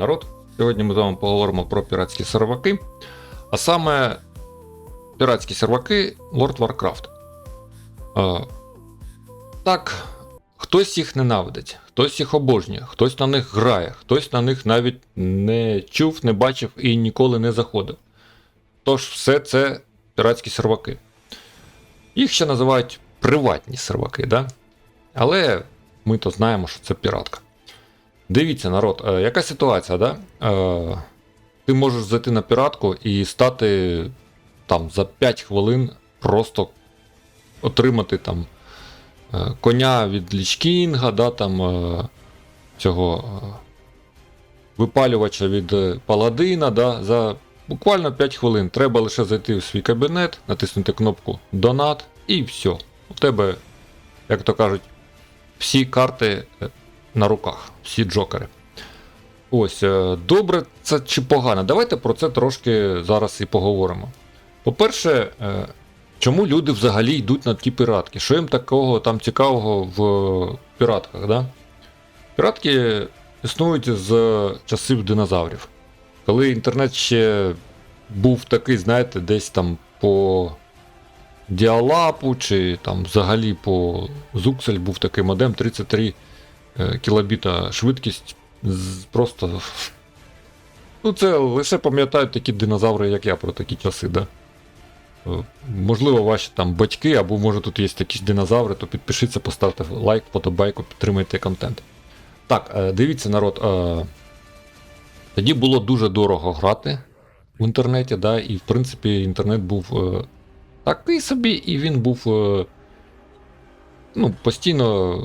народ! Сьогодні ми з вами поговоримо про піратські серваки, а саме піратські серваки World Warcraft. Е, так, хтось їх ненавидить, хтось їх обожнює, хтось на них грає, хтось на них навіть не чув, не бачив і ніколи не заходив. Тож, все це піратські серваки. Їх ще називають приватні серваки, да? але ми то знаємо, що це піратка. Дивіться, народ, е, яка ситуація, да? Е, ти можеш зайти на піратку і стати там за 5 хвилин просто отримати там е, коня від Лічкінга, да, там цього випалювача від Паладина, да, за буквально 5 хвилин. Треба лише зайти в свій кабінет, натиснути кнопку Донат і все. У тебе, як то кажуть, всі карти на руках, всі джокери. Ось, е, добре це чи погано? Давайте про це трошки зараз і поговоримо. По-перше, е, чому люди взагалі йдуть на ті піратки? Що їм такого там цікавого в піратках? Да? Піратки існують з часів динозаврів. Коли інтернет ще був такий, знаєте, десь там по діалапу, чи там взагалі по Зуксель був такий модем 33 е, кілобіта швидкість. Просто. Ну, це лише пам'ятають такі динозаври, як я про такі часи, да? Е, Можливо, ваші там батьки, або може тут є якісь динозаври, то підпишіться, поставте лайк, подобайку, підтримайте контент. Так, е, дивіться, народ. е, Тоді було дуже дорого грати в інтернеті, да, і в принципі інтернет був е, такий собі, і він був е, ну, постійно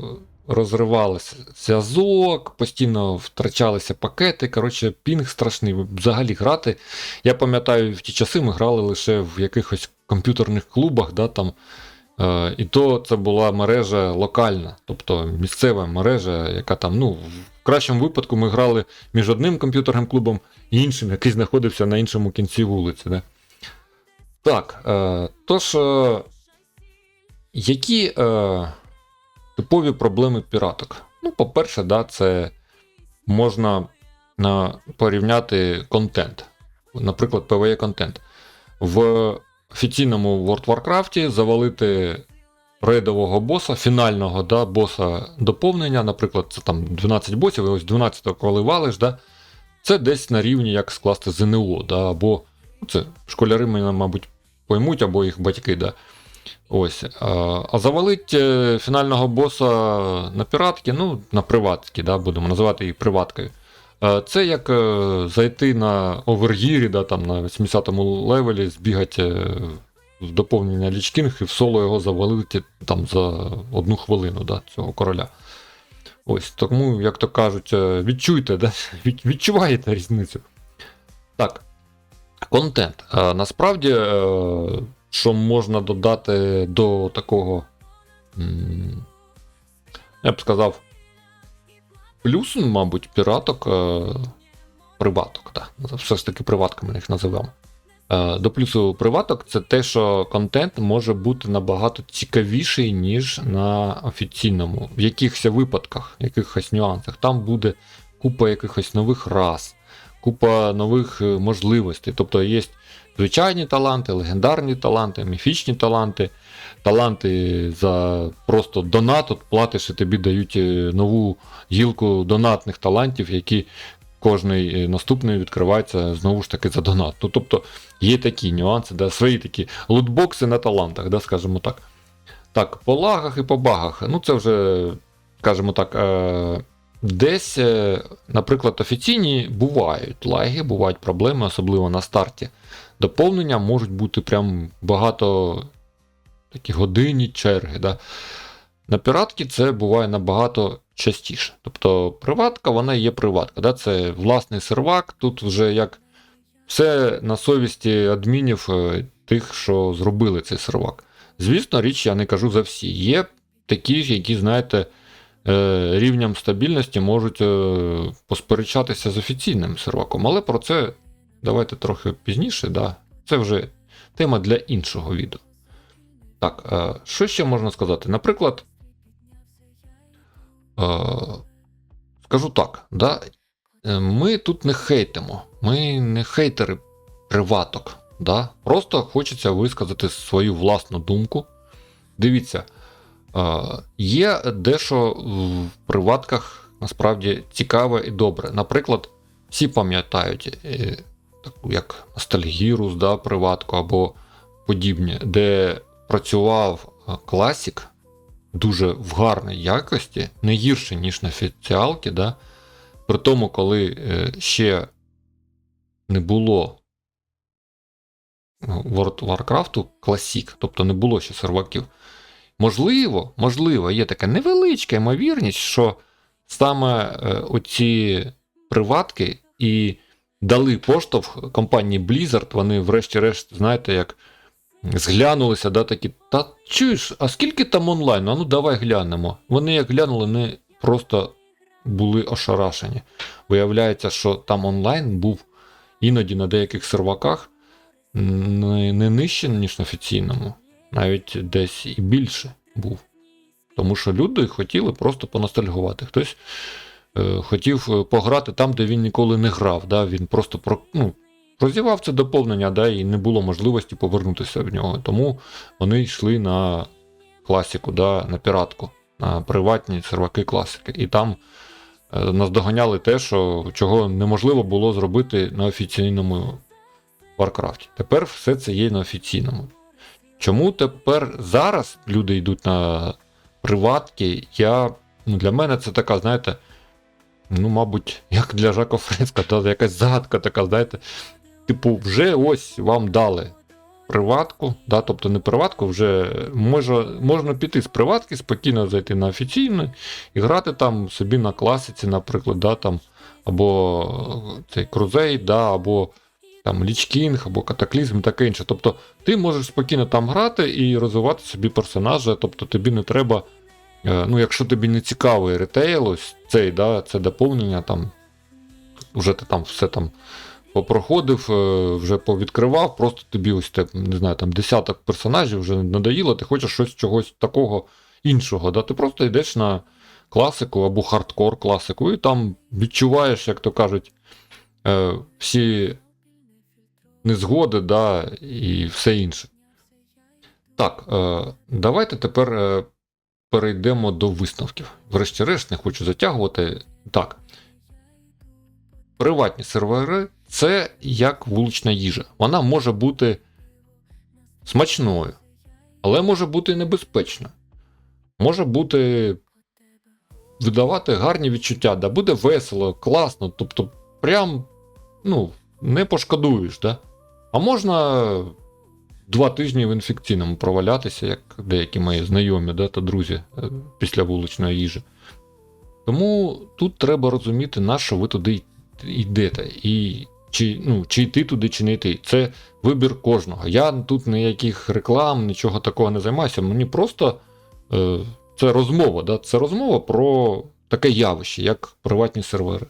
розривалися зв'язок, постійно втрачалися пакети. Коротше, пінг страшний. Взагалі грати. Я пам'ятаю, в ті часи ми грали лише в якихось комп'ютерних клубах, да, там. Е, і то це була мережа локальна, тобто місцева мережа, яка там, ну, в кращому випадку ми грали між одним комп'ютерним клубом і іншим, який знаходився на іншому кінці вулиці. Да? Так, е, тож, е, які е, типові проблеми піраток? Ну, по-перше, да, це можна на, порівняти контент. Наприклад, PvE контент. В офіційному World Warcraft завалити рейдового боса, фінального да, боса доповнення, наприклад, це там 12 босів, і ось 12 коли валиш, да, це десь на рівні, як скласти ЗНО, да, або ну, це школяри мене, мабуть, поймуть, або їх батьки. Да. Ось. А, а завалить е, фінального боса на піратки, ну, на приватки, да, будемо називати її приваткою. Е, Це як е, зайти на овергірі, да, там, на 80-му левелі, збігати е, в доповнення лічкінг і в соло його завалити там, за одну хвилину да, цього короля. Ось, тому, як то кажуть, е, відчуйте, да? відчуваєте різницю. Так. Контент. Е, Насправді, е, що можна додати до такого, я б сказав, плюс, мабуть, піраток, е, приваток, так. Все ж таки приватками їх називаємо. Е, До плюсу приваток це те, що контент може бути набагато цікавіший, ніж на офіційному. В якихось випадках, якихось нюансах. Там буде купа якихось нових рас, купа нових е, можливостей. Тобто є звичайні таланти, легендарні таланти, міфічні таланти, таланти за просто донат, от платиш і тобі дають е, нову гілку донатних талантів, які кожний е, наступний відкривається знову ж таки за донат. Ну, тобто є такі нюанси, да, свої такі лутбокси на талантах, да, скажімо так. Так, по лагах і по багах. Ну, це вже, скажімо так, десь, е, наприклад, офіційні бувають лаги, бувають проблеми, особливо на старті. Доповнення можуть бути прям багато такі годинні черги. Да. На піратки це буває набагато частіше. Тобто приватка, вона є приватка. Да? Це власний сервак, тут вже як все на совісті адмінів е, тих, що зробили цей сервак. Звісно, річ, я не кажу за всі. Є такі, які, знаєте, е, рівнем стабільності можуть е, посперечатися з офіційним серваком. Але про це давайте трохи пізніше. Да? Це вже тема для іншого відео. Так, е, що ще можна сказати? Наприклад, скажу так, да, ми тут не хейтимо. Ми не хейтери приваток. Да? Просто хочеться висказати свою власну думку. Дивіться, є дещо в приватках насправді цікаве і добре. Наприклад, всі пам'ятають е, таку як ностальгірус, да, приватку або подібні, де працював класік дуже в гарній якості, не гірше, ніж на офіціалки, да? при тому, коли е, ще не було ну, World Warcraft Classic, тобто не було ще серваків. Можливо, можливо, є така невеличка ймовірність, що саме е, оці приватки і дали поштовх компанії Blizzard, вони, врешті-решт, знаєте, як зглянулися, да, такі, та чуєш, а скільки там онлайн? А ну давай глянемо. Вони як глянули, вони просто були ошарашені. Виявляється, що там онлайн був іноді на деяких серваках не, не нижче, ніж на офіційному, навіть десь і більше був. Тому що люди хотіли просто поностальгувати. Хтось е, хотів е, пограти там, де він ніколи не грав. Да? Він просто про, ну, прозівав це доповнення, да, і не було можливості повернутися в нього. Тому вони йшли на класіку, да, на піратку, на приватні серваки класики. І там е, наздоганяли те, що чого неможливо було зробити на офіційному Warcraft. Тепер все це є на офіційному. Чому тепер зараз люди йдуть на приватки? Я, ну, Для мене це така, знаєте, ну, мабуть, як для Жака Френска, та якась загадка така, знаєте. Типу, вже ось вам дали приватку, да, тобто не приватку, вже може, можна піти з приватки, спокійно зайти на офіційну і грати там собі на класиці, наприклад, да, там, або цей крузей, да, або там Лічкінг, або Катаклізм, таке інше. Тобто ти можеш спокійно там грати і розвивати собі персонажа, тобто тобі не треба. е, Ну, якщо тобі не цікавий ретейл, ось цей, да, це доповнення, там, вже ти там все там попроходив, е, вже повідкривав, просто тобі ось те, не знаю, там десяток персонажів вже надоїло, ти хочеш щось чогось такого іншого. Да? Ти просто йдеш на класику або хардкор класику, і там відчуваєш, як то кажуть, е, всі незгоди, да, і все інше. Так, е, давайте тепер е, перейдемо до висновків. Врешті-решт, не хочу затягувати. Так. Приватні сервери це як вулична їжа. Вона може бути смачною, але може бути небезпечною. Може бути видавати гарні відчуття, да буде весело, класно, тобто, прям ну, не пошкодуєш, да? А можна два тижні в інфекційному провалятися, як деякі мої знайомі да, та друзі е, після вуличної їжі. Тому тут треба розуміти, на що ви туди йдете. І чи ну, чи йти туди, чи не йти. Це вибір кожного. Я тут ніяких реклам, нічого такого не займаюся. Мені просто е, це розмова. Да? Це розмова про таке явище, як приватні сервери.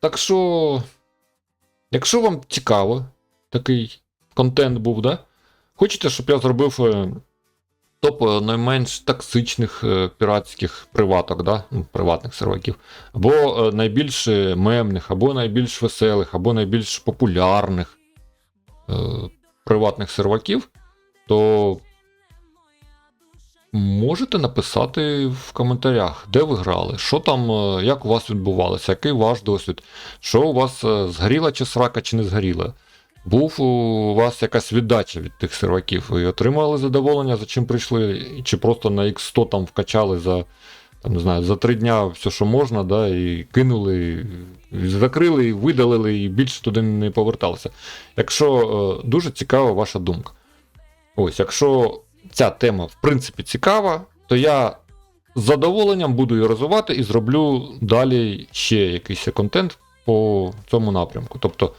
Так що, якщо вам цікаво, такий контент був, да? хочете, щоб я зробив е, топ е, найменш токсичних е, піратських приваток, да? ну, приватних серваків, або найбільш мемних, або найбільш веселих, або найбільш популярних приватних серваків, то можете написати в коментарях, де ви грали, що там, як у вас відбувалося, який ваш досвід, що у вас згоріла чи срака, чи не згоріла. Був у вас якась віддача від тих серваків, ви отримали задоволення, за чим прийшли, чи просто на X100 там вкачали за там, не знаю, за три дня все, що можна, да, і кинули, і закрили, і видалили, і більше туди не поверталися. Якщо е, дуже цікава ваша думка. Ось, якщо ця тема в принципі цікава, то я з задоволенням буду її розвивати і зроблю далі ще якийсь контент по цьому напрямку. Тобто.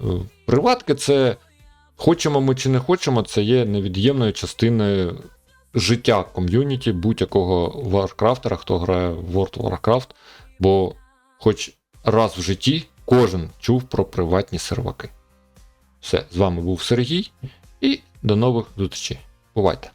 Е, Приватки це хочемо ми чи не хочемо, це є невід'ємною частиною життя ком'юніті будь-якого варкрафтера, хто грає в World of Warcraft, бо хоч раз в житті кожен чув про приватні серваки. Все, з вами був Сергій і до нових зустрічей. Бувайте!